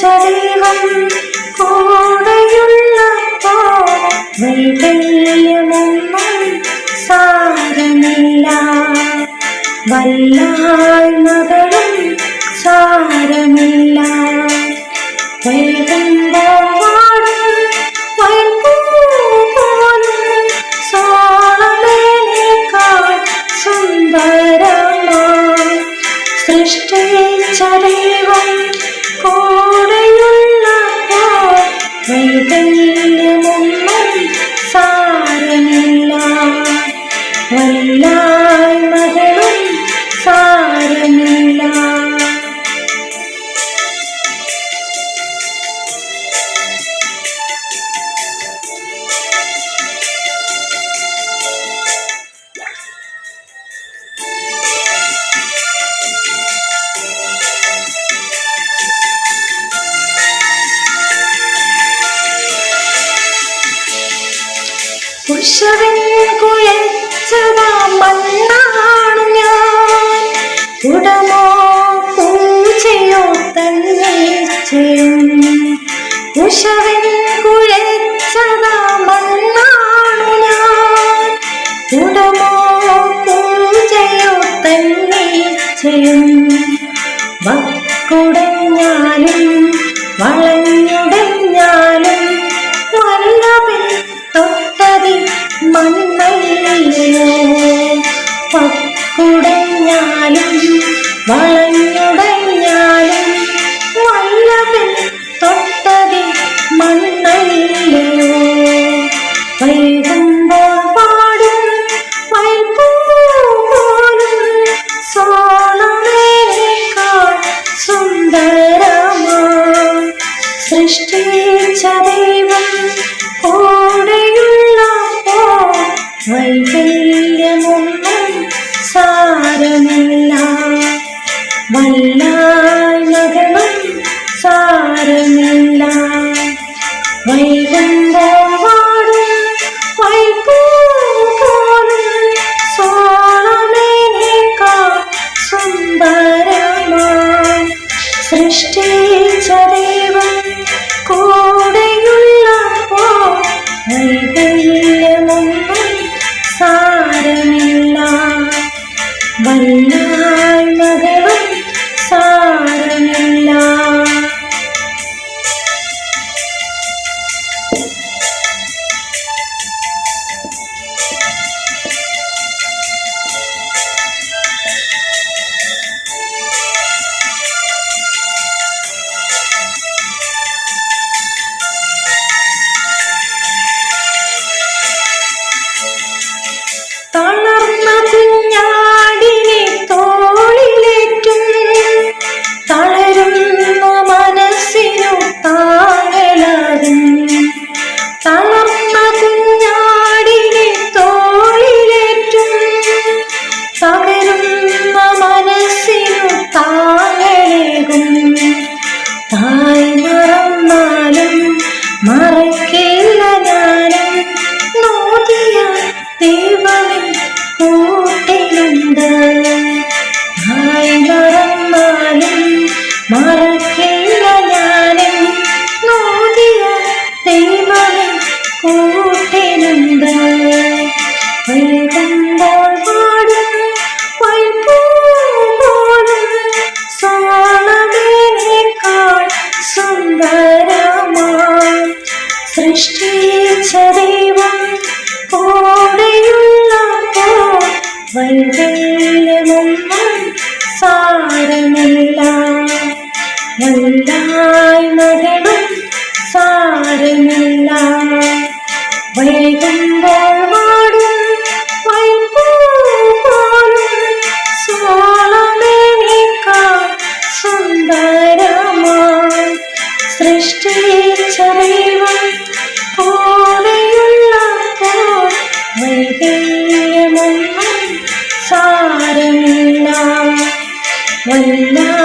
ചരവം കൂടെയുള്ളപ്പോൾ വൈകല്യമൊന്നും സാരമില്ല. വല്ലായ്മകളും സാരമില്ല. വൈകുമ്പോൾ കുശവൻ കുഴച്ചതാ മണ്ണാണ് ഞാൻ. കുടമോ പൂച്ചയോ തന്നീച്ചയും കുശവൻ കുഴച്ചതാ മണ്ണാണ് ഞാൻ കുടമോ പൂച്ചയോ തന്നീച്ചയും വക്കുടഞ്ഞാലും വളഞ്ഞ സൃഷ്ടിച്ച ദൈവം 温暖。വെള്ളമൊന്നും സാരമില്ല. വല്ലായ്മകളും സാരമില്ല. വൈകുമ്പോൾ Allah